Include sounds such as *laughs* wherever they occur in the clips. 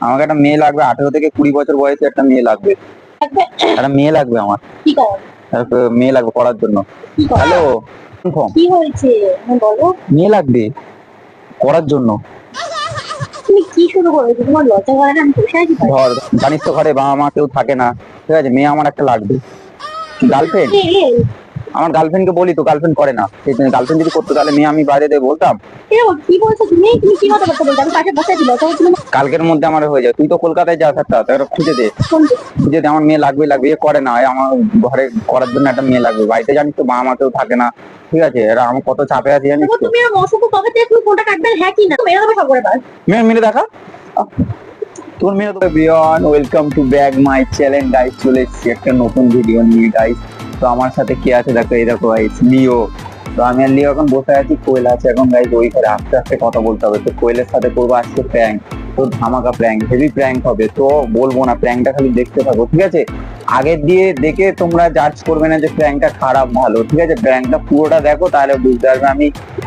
আমাকে একটা মেয়ে লাগবে আঠেরো থেকে কুড়ি বছর বয়সে একটা মেয়ে লাগবে। একটা মেয়ে লাগবে আমার। মেয়ে লাগবে পড়ার জন্য। হ্যালো কি হয়েছে? হ্যাঁ, বলো। মেয়ে লাগবে পড়ার জন্য। তুমি কি শুরু করেছ? তোমার লজ্জা করে না? আমি। ধর জানিস তো ঘরে বাবা মা কেউ থাকে না। ঠিক আছে মেয়ে আমার একটা লাগবে। গার্লফ্রেন্ড আমার গার্লফ্রেন্ডকে বলি তো গার্লফ্রেন্ড করে না। গার্লফ্রেন্ড যদি করতো তাহলে মেয়ে আমি বাইরে দিয়ে বলতাম। কি বলছো তুমি? তুমি কি কথা বলছো আমি পাশে বসে আছি লজ্জা হচ্ছিল না কালকের মধ্যে আমার হয়ে যায়। তুই তো কলকাতায় যাস একটা তাহলে খুঁজে দে। খুঁজে দে আমার মেয়ে লাগবে লাগবে। এ করে না আমার ঘরে করার জন্য একটা মেয়ে লাগবে। বাড়িতে জানিস তো মা কেউ থাকে না। ঠিক আছে এরা আমার কত চাপে আছি জানিস তো। তুমি অসুখ কবে থেকে তুমি ফোনটা কাটবে? হ্যাঁ কি না? মেরে দেবে সব করে মেয়ে মেরে দেখা। তোর মেয়ে তো বিয়ন। Welcome to back my channel guys চলে এসেছি একটা নতুন ভিডিও নিয়ে গাইস তো আমার সাথে কে আছে? দেখো, এই দেখো গাইস লিও। তো আমি আর লিও এখন বসে আছি, কোয়েল আছে এখন গাইস ওই করে আস্তে আস্তে কথা বলতে হবে। তো কোয়েলের সাথে করব আজকে প্র্যাঙ্ক তো ধামাকা প্র্যাঙ্ক হেভি প্র্যাঙ্ক হবে। তো বলব না প্র্যাঙ্কটা খালি দেখতে থাকো, ঠিক আছে? আগের দিয়ে দেখে তোমরা জাজ করবে না যে প্র্যাঙ্কটা খারাপ, ভালো, ঠিক আছে? প্র্যাঙ্কটা পুরোটা দেখো, তাহলে বুঝতে পারবে আমি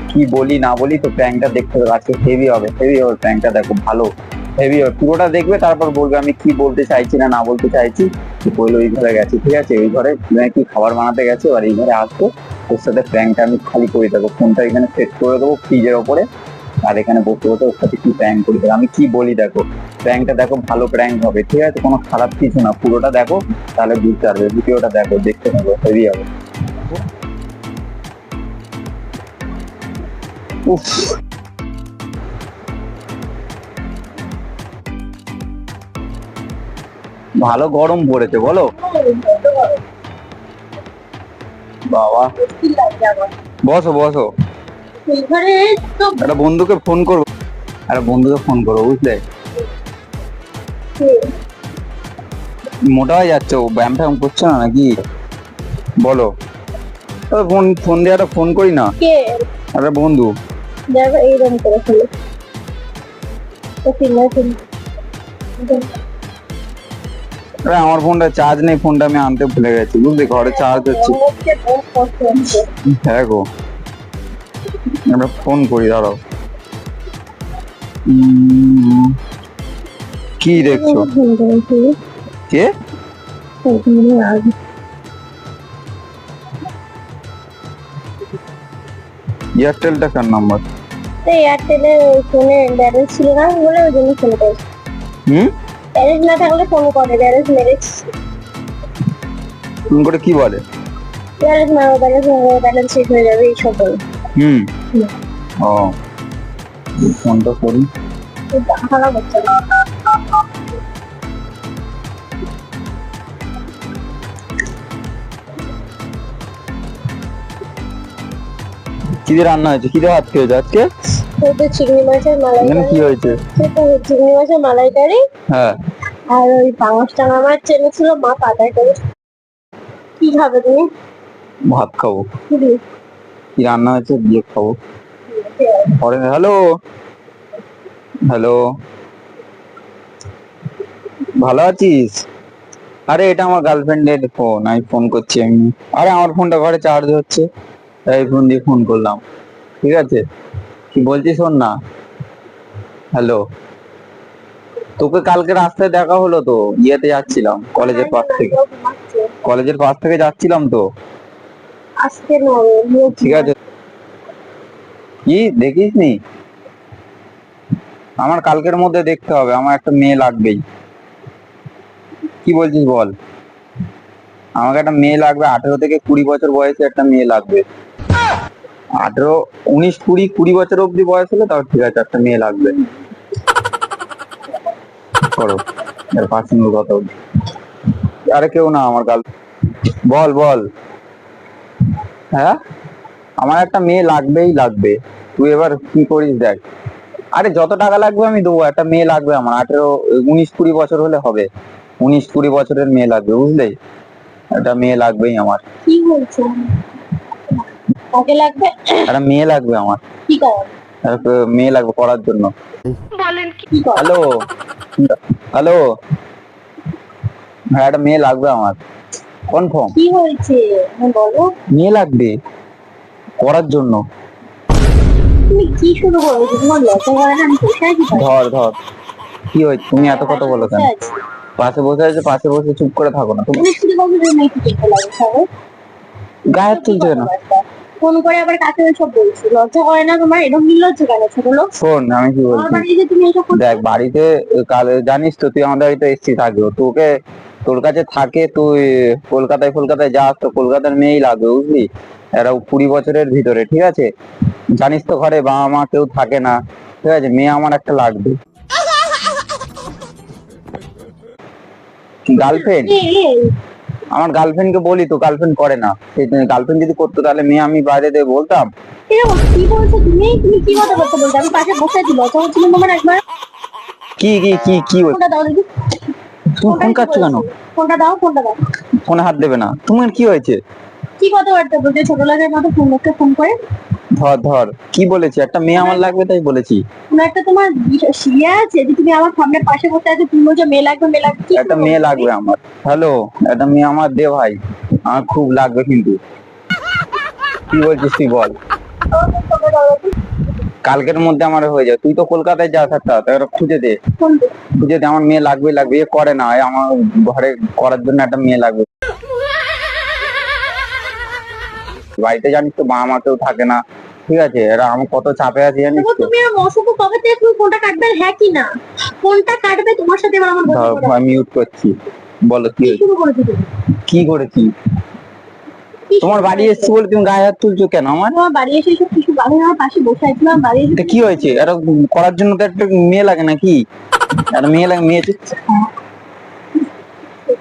কি বলি, না বলি, তো প্র্যাঙ্কটা দেখতে হবে। আজকে হেভি হবে হেভি হবে প্র্যাঙ্কটা দেখো, ভালো। হেভি পুরোটা দেখবে, তারপর বলবে আমি কি বলতে চাইছি না না বলতে চাইছি। বলল ওই ঘরে গেছে, ঠিক আছে? ওই ঘরে কি খাবার বানাতে গেছে? আর এই ঘরে আসব। ওর সাথে প্র্যাঙ্কটা আমি খালি করে দেবো। ফোনটা এখানে সেট করে দেবো ফ্রিজের ওপরে। আর এখানে বসে বসে ওর সাথে কি প্র্যাঙ্ক করে আমি কি বলি দেখো প্র্যাঙ্কটা দেখো ভালো প্র্যাঙ্ক হবে, ঠিক আছে? কোনো খারাপ কিছু না। পুরোটা দেখো, তাহলে বুঝতে পারবে। ভিডিওটা দেখো, দেখতে থাকো, হেভি হবে। উফ। ভালো গরম পড়েছে বলো। বাবা। বসো বসো। একটা বন্ধুকে ফোন করব। একটা বন্ধুকে ফোন করব বুঝলে? মোটা হয়ে যাচ্ছে ও ব্যায়াম ট্যায়াম করছে না নাকি? বলো। ফোন ফোন দিয়ে একটা ফোন করি না? একটা বন্ধু। দেখো এইরকম করে ফেলে আরে আমার ফোনটা চার্জ নেই ফোনটা আমি আনতে ভুলে গেছি বুঝলি? ঘরে চার্জ হচ্ছে। হ্যাঁ গো। আমরা ফোন করি দাঁড়াও। কি দেখছ? কে? এয়ারটেলটা কার নাম্বার এয়ারটেলের ফোনে ব্যালেন্স ছিল না বলে ওই জন্য ফোন করেছে। হুম? ব্যালেন্স না থাকলে ফোন করে ব্যালেন্স মেরেছে ফোন করে কি বলে? ব্যালেন্স না ব্যালেন্স ব্যালেন্স শেষ হয়ে যাবে এইসব বলে। হুম। ও ফোনটা করি। খারাপ হচ্ছে কি দিয়ে রান্না হয়েছে? কি দিয়ে ভাত খেয়েছো আজকে? চিংড়ি মাছের এখানে কি হয়েছে? চিংড়ি মাছের মালাইকারি। হ্যাঁ। আর ওই চেনেছিল মা পাতায় করে কি খাবে তুমি? ভাত খাব। কি কি রান্না হয়েছে? দিয়ে খাব। পরে হ্যালো? হ্যালো? ভালো আছিস? আরে এটা আমার গার্লফ্রেন্ডের ফোন আমি ফোন করছি আমি আরে আমার ফোনটা ঘরে চার্জ হচ্ছে তাই ফোন দিয়ে ফোন করলাম। ঠিক আছে? কি বলছিস শোন না? হ্যালো? তোকে কালকে রাস্তায় দেখা হলো তো ইয়েতে যাচ্ছিলাম কলেজের পাশ থেকে। কলেজের পাশ থেকে যাচ্ছিলাম তো। আজকে ঠিক আছে। কি দেখিস নি? আমার কালকের মধ্যে দেখতে হবে আমার একটা মেয়ে লাগবেই। কি বলছিস বল? আমাকে একটা মেয়ে লাগবে আঠেরো থেকে কুড়ি বছর বয়সে একটা মেয়ে লাগবে। আঠেরো উনিশ কুড়ি কুড়ি বছর অবধি বয়স হলে তাও ঠিক আছে একটা মেয়ে লাগবে। করো। পার্সোনাল কথা বলি। আরে কেউ না আমার গাল বল বল। হ্যাঁ? আমার একটা মেয়ে লাগবেই লাগবে। তুই এবার কি করিস দেখ। আরে যত টাকা লাগবে আমি দেবো। একটা মেয়ে লাগবে আমার। আঠেরো উনিশ কুড়ি বছর হলে হবে। উনিশ কুড়ি বছরের মেয়ে লাগবে বুঝলে? একটা মেয়ে লাগবেই আমার। কি বলছো? লাগবে? একটা মেয়ে লাগবে আমার। কি একটা মেয়ে লাগবে পড়ার জন্য। হ্যালো? হ্যালো? হ্যাঁ একটা মেয়ে লাগবে আমার। কনফার্ম? কি হয়েছে? হ্যাঁ, বলো। মেয়ে লাগবে পড়ার জন্য। তুমি কি শুরু করেছ? তোমার লজ্জা করে না আমি ধর ধর। কি হয়েছে? তুমি এত কথা বলো কেন? পাশে বসে আছে পাশে বসে চুপ করে থাকো না। তুমি শুধু গায়ে তুলছো কেন? ফোন করে আবার কাকে সব বলছি? লজ্জা করে না তোমার? এরকম নির্লজ্জ কেন ছোট লোক? শোন আমি কি বলছি? বাড়ি যে তুমি এসব করছ? দেখ বাড়িতে কাল জানিস তো তুই আমাদের বাড়িতে এসছি থাকবে তোকে তোর কাছে থাকে তুই কলকাতায় কলকাতায় যাস তো কলকাতার মেয়েই লাগবে বুঝলি? এরা কুড়ি বছরের ভিতরে ঠিক আছে? জানিস তো ঘরে বাবা মা কেউ থাকে না ঠিক আছে? মেয়ে আমার একটা লাগবে। *laughs* গার্লফ্রেন্ড আমার গার্লফ্রেন্ডকে বলি তো গার্লফ্রেন্ড করে না। গার্লফ্রেন্ড যদি করতো তাহলে মেয়ে আমি বাইরে দিয়ে বলতাম। কি বলছো তুমি? তুমি কি কথা বলতে বলছো? আমি পাশে বসে আছি লজ্জা হচ্ছিল তোমার একবার? কি কি কি কি হচ্ছে? ফোনটা দাও দেখি। তুমি ফোন কাটছো কেন? ফোনটা দাও ফোনটা দাও। ফোনে হাত দেবে না। তোমার কি হয়েছে? কি কথাবার্তা বলছে? ছোট লোকের মতো ফোন লোককে ফোন করে? ধর ধর। কি বলেছি? একটা মেয়ে আমার লাগবে তাই বলেছি। কোনো একটা তোমার সিরিয়া আছে? যে তুমি আমার সামনের পাশে বসে আছো তুমি বলছো মেয়ে লাগবে মেয়ে লাগবে। কি একটা মেয়ে লাগবে আমার। হ্যালো একটা মেয়ে আমার দে ভাই। আমার খুব লাগবে কিন্তু। কি বলছিস তুই বল। কালকের মধ্যে আমার হয়ে যায় তুই তো কলকাতায় যাস একটা তাই ওটা খুঁজে দে। খুঁজে দে আমার মেয়ে লাগবে লাগবে। এ করে না আমার ঘরে করার জন্য একটা মেয়ে লাগবে। বাড়িতে জানিস তো বাবা মা কেউ থাকে না। ঠিক আছে এরা আমার কত চাপে আছে জানিস তো। তুমি অসুখ কবে থেকে তুমি ফোনটা কাটবে হ্যাঁ কি না? ফোনটা কাটবে তোমার সাথে এবার আমার আমি মিউট করছি। বলো কি কি করেছ? তোমার বাড়ি? এসছি বলে তুমি গায়ে হাত তুলছো কেন আমার? তোমার বাড়ি এসে সব কিছু বাড়ি আমার পাশে বসে আছিলাম বাড়ি এসে এটা কি হয়েছে? এটা করার জন্য তো একটা মেয়ে লাগে নাকি? একটা মেয়ে লাগে মেয়ে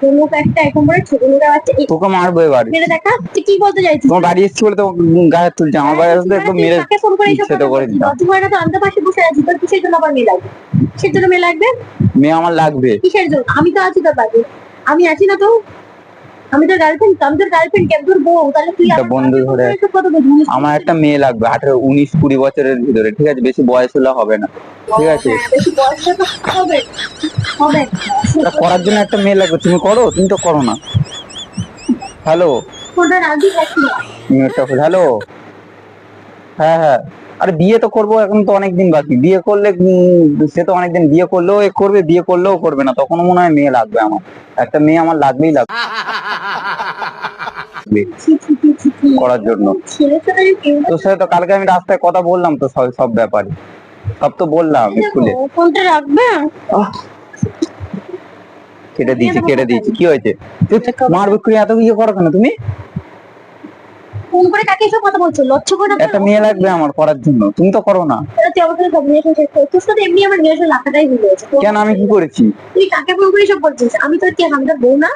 তো- একটা এখন পরে ছোট লোক বাচ্চা তোকে মারবো এবার। মেরে দেখা তুই কি বলতে চাইছিস? তোমার বাড়ি এসছি বলে তো গায়ে তুলছে আমার বাড়ি আসলে একটু মেরে ফোন করে ইচ্ছে তো করে দিতাম। তো আমি তো পাশে বসে আছি। তোর কিসের জন্য আবার মেয়ে লাগবে? কিসের জন্য মেয়ে লাগবে? মেয়ে আমার লাগবে। কিসের জন্য? আমি তো আছি তোর পাশে আমি আছি না তো। আমি তোর গার্লফ্রেন্ড আমি তোর গার্লফ্রেন্ড কেন? তোর বউ তাহলে তুই আমার বন্ধু ধরে-? আমার একটা মেয়ে লাগবে আঠারো উনিশ কুড়ি বছরের ভিতরে ঠিক আছে? বেশি বয়স হলে হবে না ঠিক আছে? হ্যাঁ, বেশি বয়স হবে হবে। এটা করার জন্য একটা মেয়ে লাগবে তুমি করো তুমি তো করো না। হ্যালো হ্যালো হ্যাঁ হ্যাঁ। আরে বিয়ে তো করব এখন তো অনেকদিন বাকি। বিয়ে করলে সে তো অনেকদিন বিয়ে করলেও এ করবে, বিয়ে করলেও করবে না। তখন মনে হয় মেয়ে লাগবে আমার। একটা মেয়ে আমার লাগবেই লাগবে। করার জন্য। তোর সাথে তো কালকে আমি রাস্তায় কথা বললাম তো সব সব ব্যাপারে। সব তো বললাম স্কুলে। ফোনটা রাখবে কেটে দিয়েছি কেটে দিয়েছি। কি হয়েছে? মারবে এত ইয়ে করো কেন তুমি? ফোন করে কাকে এসব কথা বলছো? লজ্জা করে না একটা মেয়ে লাগবে আমার করার জন্য। তুমি তো করো না। তুই শেষ করে। তোর সাথে এমনি আমার রিলেশন ভুলে কেন আমি কি করেছি? তুই কাকে ফোন করে বলছিস? আমি তোর কি হামদার বউ না?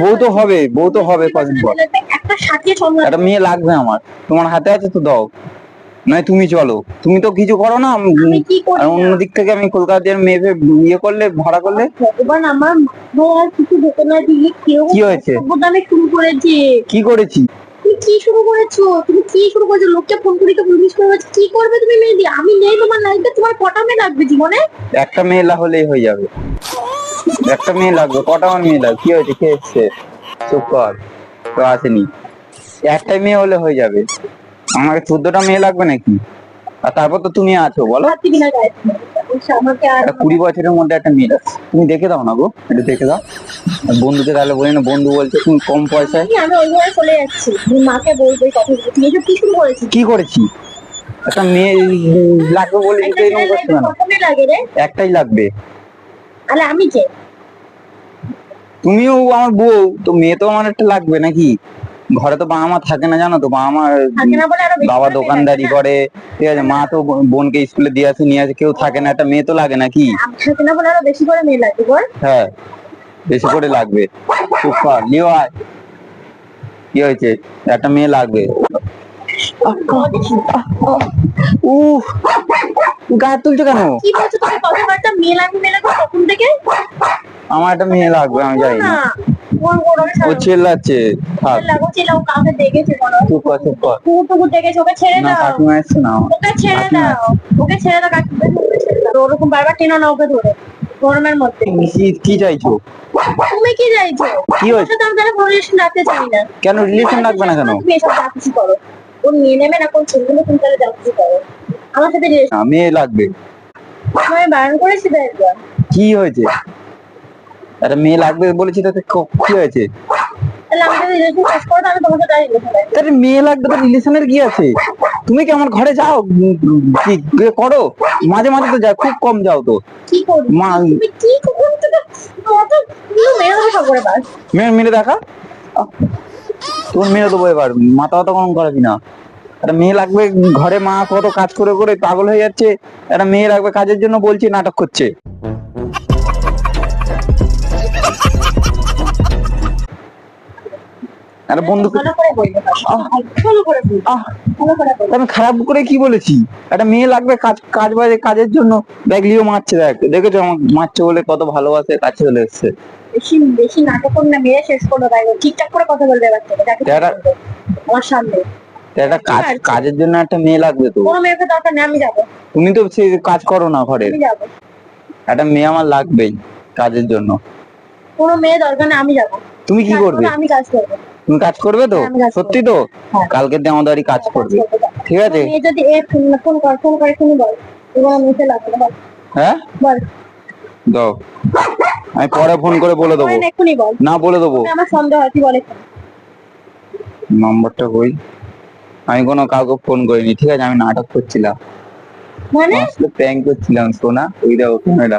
বউ তো হবে বউ তো হবে কদিন পর একটা সাথে একটা মেয়ে লাগবে আমার। তোমার হাতে আছে তো দাও। নয় তুমি চলো। তুমি তো কিছু করো না উম, কি করি আর? অন্য দিক থেকে আমি কলকাতার মেয়ে ইয়ে করলে ভাড়া করলে? এবার আমার আর কিছু ঢোকে না দিয়ে কি হয়েছে? কি করেছি? তুমি কি শুরু করেছ? তুমি কি শুরু করেছ? লোককে ফোন তো পুলিশ করে কি করবে তুমি আমি নেই তোমার লাইফে তোমার কটা মেয়ে লাগবে জীবনে? একটা মেয়ে হলেই হয়ে যাবে। একটা মেয়ে লাগবে, কটা আমার মেয়ে লাগবে? কি হয়েছে? কে এসছে? চুপ কর তো আসেনি। একটা মেয়ে হলে হয়ে যাবে। আমাকে চোদ্দটা মেয়ে লাগবে নাকি? আর তারপর তো তুমি আছো বলো। আর একটা কুড়ি বছরের মধ্যে একটা মেয়ে। তুমি দেখে দাও না গো এটা দেখে দাও। বন্ধুকে তাহলে বলি না বন্ধু বলছে তুমি কম পয়সায়। আমি চলে যাচ্ছি। মাকে বলব কথা এসব কি শুরু করেছিস কি করেছি? একটা মেয়ে লাগবে বলে একটা এরকম করছ রে। একটাই লাগবে। তাহলে আমি কে? তুমিও আমার বউ তো মেয়ে তো আমার একটা লাগবে নাকি? ঘরে তো বাবা মা থাকে না জানো তো? বাবা মা না বাবা দোকানদারি করে ঠিক আছে? মা তো বোন- বোনকে স্কুলে দিয়ে আসে নিয়ে আসে কেউ থাকে না একটা মেয়ে তো লাগে নাকি? আমি থাকে না বলে আরও বেশি করে মেয়ে লাগবে বল। হ্যাঁ বেশি করে লাগবে। কর লিও আয়। কি হয়েছে? একটা মেয়ে লাগবে। উহ গায়ে তুলছো কেন? কি বলছো? তুমি কথাবার্তা মেয়ে লাগবে মেয়ে লাগবে কখন থেকে? আমার একটা মেয়ে লাগবে আমি জানি না। না। ও চেল্লাচ্ছে থাক। লাগো ও কাউকে দেখেছে কোনো। চুপ কর কর। কুকুর টুকুর দেখেছে ওকে ছেড়ে দাও। কাকিমা এসছে না। ওকে ছেড়ে দাও। ওকে ছেড়ে দাও কাকিমা ছেড়ে দাও। ওরকম বারবার টেনো না ওকে ধরে গরমের মধ্যে। কি কি চাইছো? তুমি কি চাইছো? কি হয়েছে? রিলেশন রাখতে চাই না। কেন রিলেশন রাখবে না কেন? তুমি এসব খুশি করো। ও নিয়ে নেবে না কোন ছেলেগুলো তুমি তাহলে যা করো। আমার সাথে রিলেশন না, লাগবে। তোমায় বারণ করেছি তো একবার। কি হয়েছে? একটা মেয়ে লাগবে বলেছি তাতে কি হয়েছে? তাহলে মেয়ে লাগবে তো রিলেশনের কি আছে? তুমি কি আমার ঘরে যাও? কি করো? মাঝে মাঝে তো যাও খুব কম যাও তো। মা তো মেয়ে মেরে দেখা? তোর মেরে দেবো এবার মাথা ব্যথা কম করাবি না একটা মেয়ে লাগবে ঘরে মা কত কাজ করে করে পাগল হয়ে যাচ্ছে। একটা মেয়ে লাগবে কাজের জন্য বলছি নাটক করছে। করে বলবে আমি খারাপ করে কি বলেছি? একটা মেয়ে লাগবে কাজ কাজ বাজে কাজের জন্য ব্যাগলিও মারছে দেখ। দেখেছ আমার মারছে বলে কত ভালোবাসে কাছে চলে এসছে। বেশি বেশি নাটক করো না মেরে শেষ করো তাই ঠিকঠাক করে কথা বলবে এবার থেকে যাকে যারা- বলবে। আমার সামনে। একটা কাজ কাজের জন্য একটা মেয়ে লাগবে তো। কোনো মেয়েকে দরকার নেই আমি যাব। তুমি তো সেই কাজ করো না ঘরে। আমি যাব। একটা মেয়ে আমার লাগবেই কাজের জন্য। কোনো মেয়ে দরকার নেই আমি যাব। তুমি কি করবে? আমি কাজ করব। তুমি কাজ করবে তো? হ্যাঁ। সত্যি তো? হ্যাঁ। কালকে দিয়ে আমাদের কাজ করবে। কাজ করব। ঠিক আছে? যদি ফোন ফোন কর ফোন করে শুনি বল। আমি হ্যাঁ? দাও। পরে ফোন করে বলে দেবো। না বলে। দেবো। আমার সন্দেহ হয় তুই বল নম্বরটা কই? আমি কোনো কাউকে ফোন করিনি ঠিক আছে? আমি নাটক করছিলাম। মানে? প্র্যাঙ্ক করছিলাম সোনা। ওই দেখো ক্যামেরা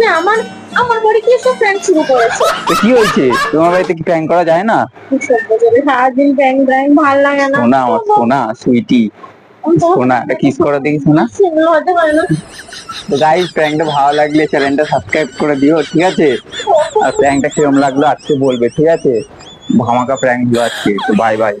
না আমার আমার বাড়ি কি সব ফ্রেন্ড শুরু করেছে। তো কি হয়েছে? তোমার বাড়িতে কি প্র্যাঙ্ক করা যায় না? সারাদিন ব্যাং ভালো লাগে না। সোনা আমার সোনা সুইটি সোনা একটা কিস করা দেখি সোনা। সিঙ্গেল হতে পারে না। তো গাইস প্র্যাঙ্কটা ভালো লাগলে চ্যানেলটা সাবস্ক্রাইব করে দিও ঠিক আছে? আর প্র্যাঙ্কটা কিরম লাগল আজকে বলবে ঠিক আছে? ধামাকা প্র্যাঙ্কগুলো আজকে তো বাই বাই